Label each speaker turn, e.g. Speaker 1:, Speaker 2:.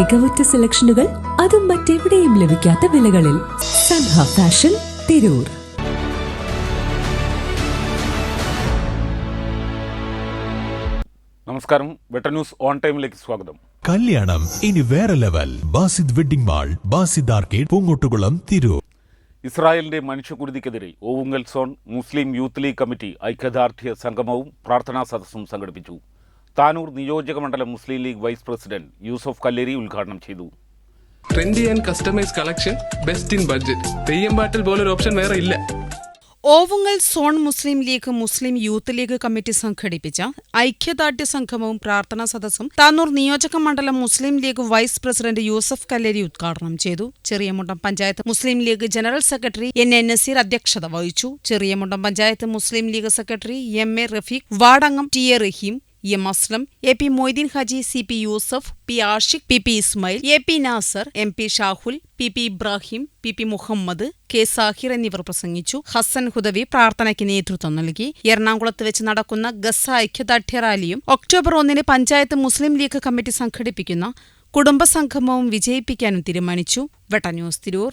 Speaker 1: മികവുറ്റ സെലക്ഷനുകൾ അതും മറ്റെവിടെയും ലഭിക്കാത്ത വിലകളിൽ സൻഹ ഫാഷൻ തിരൂർ.
Speaker 2: നമസ്കാരം. വെട്ട ന്യൂസ് ഓൺ ടൈമിലേക്ക് സ്വാഗതം.
Speaker 3: കല്യാണം ഇനി വേറെ level. Basid wedding mall Basid arcade Poongottukulam Tirur.
Speaker 2: ഇസ്രായേലിന്റെ മനുഷ്യകുരുതിക്കെതിരെ ഓവുങ്കൽ സോൺ മുസ്ലിം യൂത്ത് ലീഗ് കമ്മിറ്റി ഐക്യദാർഢ്യ സംഗമവും പ്രാർത്ഥനാ സദസ്സും സംഘടിപ്പിച്ചു. താനൂർ നിയോജക മണ്ഡലം മുസ്ലിം league vice president Yusuf Kalleri ഉദ്ഘാടനം ചെയ്തു.
Speaker 4: Trendy and customise collection best in budget പോലൊരു ഓപ്ഷൻ വേറെ ഇല്ല.
Speaker 5: ഓവുങ്ങൽ സോൺ മുസ്ലിം ലീഗ് മുസ്ലിം യൂത്ത് ലീഗ് കമ്മിറ്റി സംഘടിപ്പിച്ച ഐക്യദാർഢ്യ സംഗമവും പ്രാർത്ഥനാ സദസ്സും താനൂർ നിയോജക മണ്ഡലം മുസ്ലിം league vice president Yusuf Kalleri ഉദ്ഘാടനം ചെയ്തു. Cheriyamundam panchayat Muslim League general secretary N A Naseer അധ്യക്ഷത വഹിച്ചു. Cheriyamundam panchayat Muslim League secretary M A Rafeeq വാർഡംഗം T A Raheem M Aslam A P Moideen Haji C P Yusuf P Ashiq P P Ismail A P Nasar M P Shahul P P Ibrahim P P Muhammad K Sahir എന്നിവർ പ്രസംഗിച്ചു. ഹസൻ ഹുദവി പ്രാർത്ഥനയ്ക്ക് നേതൃത്വം നൽകി. എറണാകുളത്ത് വെച്ച് നടക്കുന്ന Gaza ഐക്യദാർഢ്യ റാലിയും October ഒന്നിന് പഞ്ചായത്ത് മുസ്ലിം ലീഗ് കമ്മിറ്റി സംഘടിപ്പിക്കുന്ന കുടുംബസംഗമവും വിജയിപ്പിക്കാനും തീരുമാനിച്ചു. വെട്ട ന്യൂസ് തിരൂർ.